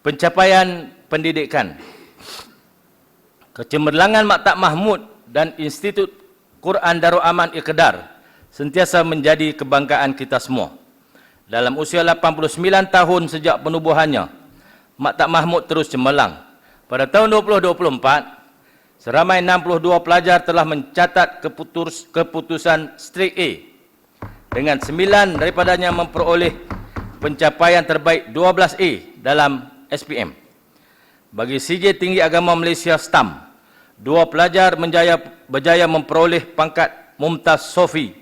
pencapaian pendidikan. Kecemerlangan Maktab Mahmud dan Institut Quran Darul Aman Iqdar sentiasa menjadi kebanggaan kita semua. Dalam usia 89 tahun sejak penubuhannya, Maktab Mahmud terus cemerlang. Pada tahun 2024, seramai 62 pelajar telah mencatat keputus, keputusan straight A dengan 9 daripadanya memperoleh pencapaian terbaik 12A dalam SPM. Bagi CJ Tinggi Agama Malaysia STAM, dua pelajar menjaya, berjaya memperoleh pangkat Mumtaz Sofi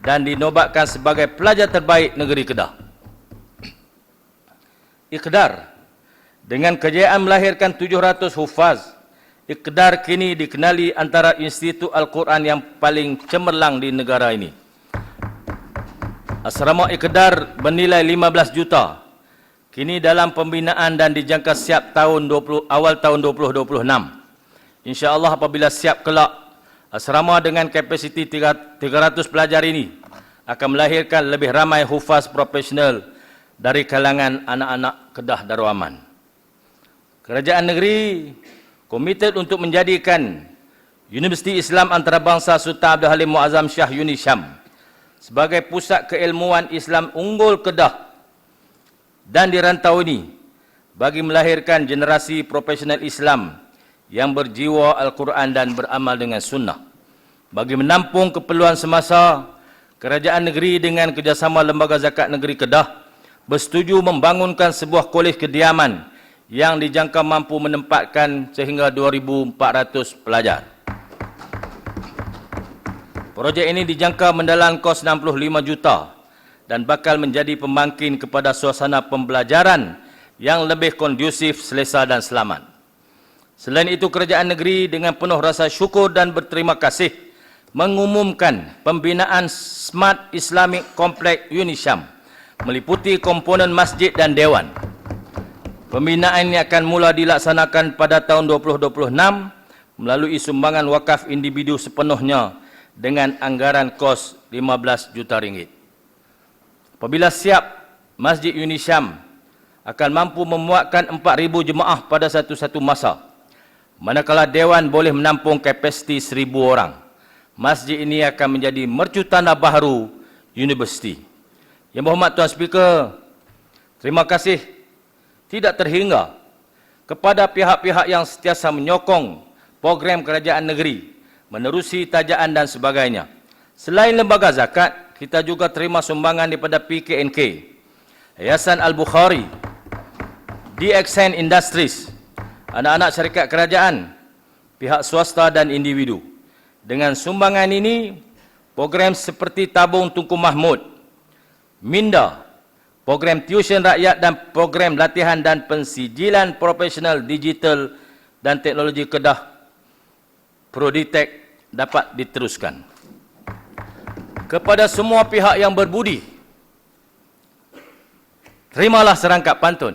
dan dinobatkan sebagai pelajar terbaik negeri Kedah. Iqdar dengan kejayaan melahirkan 700 hufaz, Iqdar kini dikenali antara institut Al-Quran yang paling cemerlang di negara ini. Asrama Iqdar bernilai 15 juta. Kini dalam pembinaan dan dijangka siap tahun 20, awal tahun 2026. InsyaAllah apabila siap kelak, asrama dengan kapasiti 300 pelajar ini akan melahirkan lebih ramai hufaz profesional dari kalangan anak-anak Kedah Darul Aman. Kerajaan negeri komited untuk menjadikan Universiti Islam Antarabangsa Sultan Abdul Halim Muazzam Shah Unisham sebagai pusat keilmuan Islam unggul Kedah dan di rantau ini bagi melahirkan generasi profesional Islam yang berjiwa Al-Quran dan beramal dengan sunnah. Bagi menampung keperluan semasa, kerajaan negeri dengan kerjasama Lembaga Zakat Negeri Kedah bersetuju membangunkan sebuah kolej kediaman yang dijangka mampu menempatkan sehingga 2,400 pelajar. Projek ini dijangka mendalam kos 65 juta dan bakal menjadi pembangkit kepada suasana pembelajaran yang lebih kondusif, selesa dan selamat. Selain itu, kerajaan negeri dengan penuh rasa syukur dan berterima kasih mengumumkan pembinaan Smart Islamic Complex Unisham meliputi komponen masjid dan dewan. Pembinaan ini akan mula dilaksanakan pada tahun 2026 melalui sumbangan wakaf individu sepenuhnya dengan anggaran kos 15 juta ringgit. Apabila siap, Masjid Unisham akan mampu memuatkan 4,000 jemaah pada satu-satu masa. Manakala Dewan boleh menampung kapasiti 1,000 orang. Masjid ini akan menjadi mercu tanah baharu universiti. Yang berhormat Tuan Speaker, terima kasih tidak terhingga kepada pihak-pihak yang sentiasa menyokong program kerajaan negeri, menerusi tajaan dan sebagainya. Selain lembaga zakat, kita juga terima sumbangan daripada PKNK, Yayasan Al-Bukhari, DXN Industries, anak-anak syarikat kerajaan, pihak swasta dan individu. Dengan sumbangan ini, program seperti Tabung Tunku Mahmud, Minda, program tuition rakyat dan program latihan dan pensijilan profesional digital dan teknologi Kedah Proditech dapat diteruskan kepada semua pihak yang berbudi. Terimalah serangkap pantun.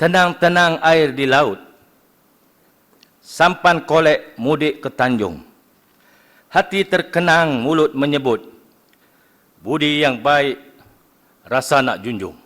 Tenang-tenang air di laut. Sampan kolek mudik ke Tanjung. Hati terkenang mulut menyebut. Budi yang baik rasa nak junjung.